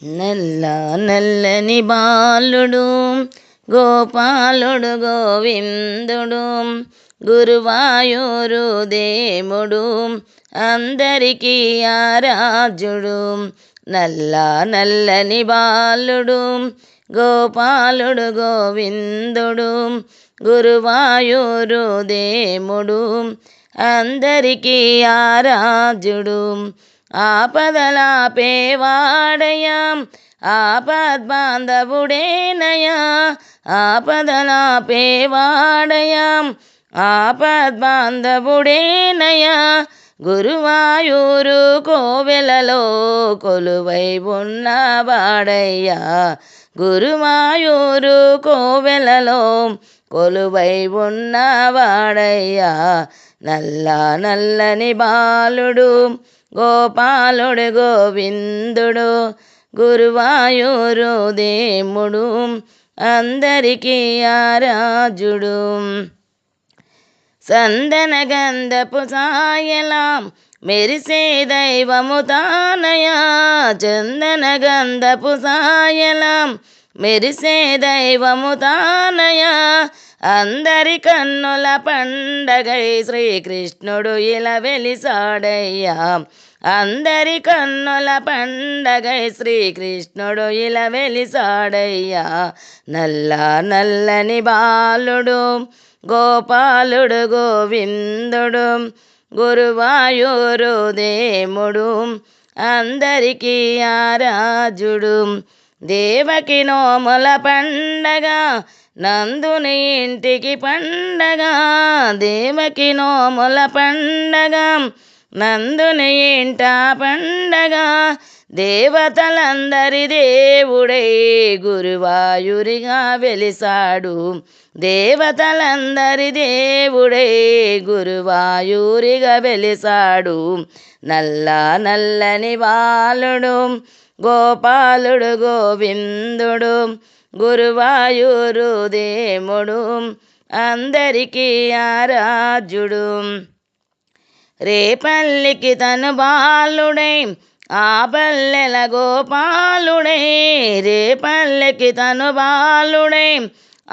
నల్ల నల్లని బాలుడు గోపాలుడు గోవిందుడు గురువాయూరు దేముడు అందరికీ ఆరాజుడు నల్ల నల్లని బాలుడు గోపాలుడు గోవిందుడు గురువాయూరు దేముడు అందరికీ ఆరాజుడు ఆపదలాపేవాడయా? ఆపద్బాంధవుడేనయా ఆపదలాపేవాడయా? ఆపద్బాంధవుడేనయా గురువాయూరు కోవెలలో కొలువై ఉన్నవాడయ్యా. గురువాయూరు కోవెలలో కొలువై ఉన్నవాడయ్యా. నల్ల నల్లని బాలుడు గోపాలుడు గోవిందుడు గురువాయూరు దేముడు అందరికీ ఆరాజుడు. సందన గంధపు సాయలాం మెరిసే దైవము తానయా. చందన గంధపు సాయలాం మెరిసే దైవము తానయా. అందరి కన్నుల పండగై శ్రీకృష్ణుడు ఇలా వెలిసాడయ్యా. అందరి కన్నుల పండగై శ్రీకృష్ణుడు ఇలా వెలిసాడయ్యా. నల్ల నల్లని బాలుడు గోపాలుడు గోవిందుడు గురువాయూరు దేముడు అందరికీ ఆరాజుడు. దేవకి నోముల పండగ నందుని ఇంటికి పండగ దేవకి నోముల పండగ. నందుని ఇంట పండగ దేవతలందరి దేవుడై గురువాయురిగా వెలిసాడు. దేవతలందరి దేవుడై గురువాయూరిగా వెలిసాడు. నల్ల నల్లని బాలుడు గోపాలుడు గోవిందుడు గురువాయూరు దేముడు అందరికీ ఆరాధ్యుడు. రేపల్లికి తను బాలుడై ఆ పల్లెల గోపాలుడై రేపల్లెకి తను బాలుడై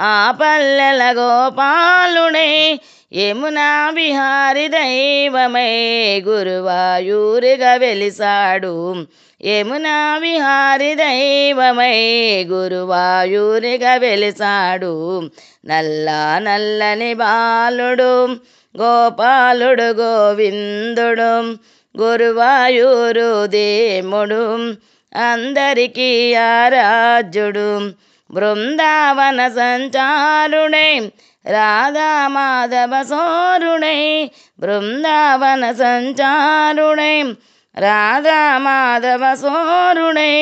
ఆ పల్లెల గోపాలుడే యమునా విహారి దైవమై. గురువాయూరుగా వెలిసాడు యమునా విహారి దైవమై. గురువాయూరుగా వెలిసాడు నల్ల నల్లని బాలుడు గోపాలుడు గోవిందుడు. గురువాయూరు దేముడు అందరికీ ఆరాధ్యుడు. బృందావన సంచారుడై రాధా మాధవ సోరుడై బృందావన సంచారుడై రాధా మాధవ సోరుడై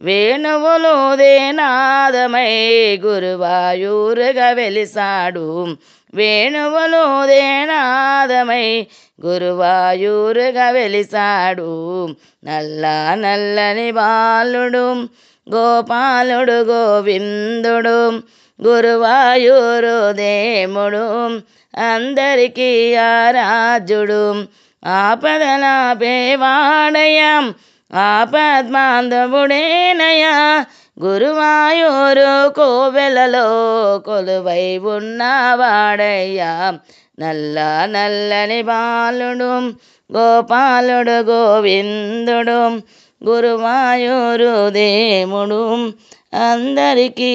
వేణువులు దేనాదమై గురువాయూరుగా వెలిసాడు వేణువులు దేనాదమై గురువాయూరుగా వెలిసాడు నల్ల నల్లని బాలుడు గోపాలుడు గోవిందుడు గురువాయూరు దేముడు అందరికీ ఆరాజుడు ఆపదలాపేవాడయం ఆపద్మాంధవుడేనయా గురువాయూరు కోవెలలో కొలువై ఉన్నవాడయ్యా. నల్ల నల్లని బాలుడు గోపాలుడు గోవిందుడు గురువాయూరు దేముడు అందరికీ